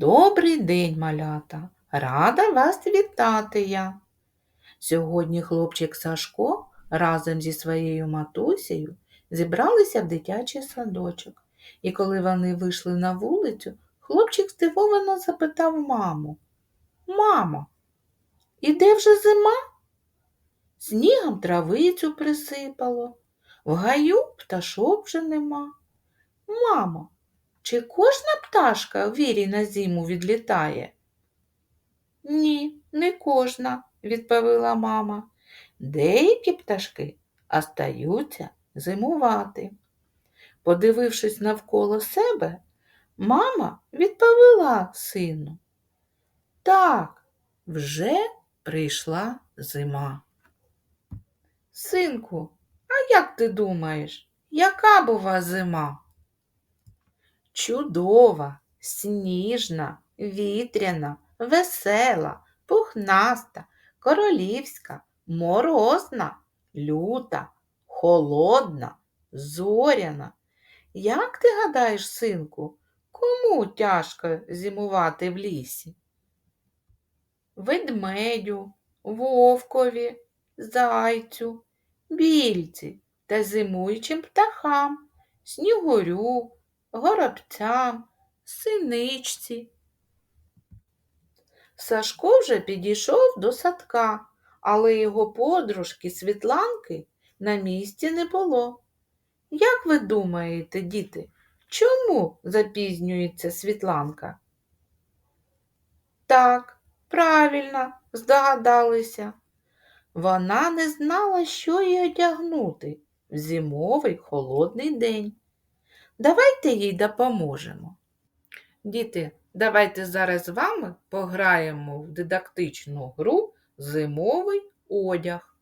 Добрий день, малята! Рада вас вітати я. Сьогодні хлопчик Сашко разом зі своєю матусею зібралися в дитячий садочок. І коли вони вийшли на вулицю, хлопчик здивовано запитав маму. Мамо, іде вже зима? Снігом травицю присипало, в гаю пташок вже нема. Мамо, чи кожна пташка в вірі на зиму відлітає? Ні, не кожна, відповіла мама. Деякі пташки остаються зимувати. Подивившись навколо себе, мама відповіла сину. Так, вже прийшла зима. Синку, а як ти думаєш, яка бува зима? Чудова, сніжна, вітряна, весела, пухнаста, королівська, морозна, люта, холодна, зоряна. Як ти гадаєш, синку, кому тяжко зимувати в лісі? Ведмедю, вовкові, зайцю, більці та зимуючим птахам, снігурю, горобцям, синичці. Сашко вже підійшов до садка, але його подружки Світланки на місці не було. Як ви думаєте, діти, чому запізнюється Світланка? Так, правильно, здогадалися. Вона не знала, що їй одягнути в зимовий холодний день. Давайте їй допоможемо. Діти, давайте зараз з вами пограємо в дидактичну гру Зимовий одяг.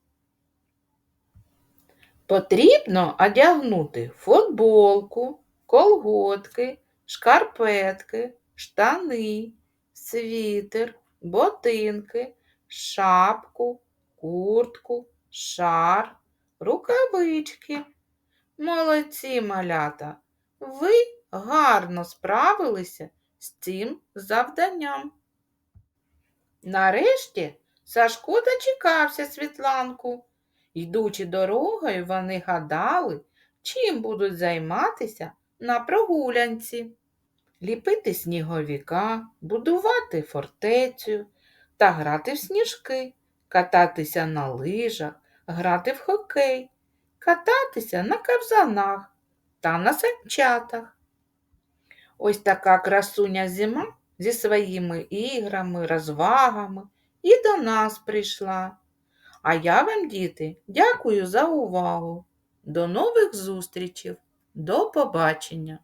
Потрібно одягнути футболку, колготки, шкарпетки, штани, світер, ботинки, шапку, куртку, шар, рукавички. Молодці малята! Ви гарно справилися з цим завданням. Нарешті Сашко дочекався Світланку. Йдучи дорогою, вони гадали, чим будуть займатися на прогулянці. Ліпити сніговіка, будувати фортецю та грати в сніжки, кататися на лижах, грати в хокей, кататися на ковзанах та на санчатах. Ось така красуня зима зі своїми іграми, розвагами і до нас прийшла. А я вам, діти, дякую за увагу. До нових зустрічей. До побачення!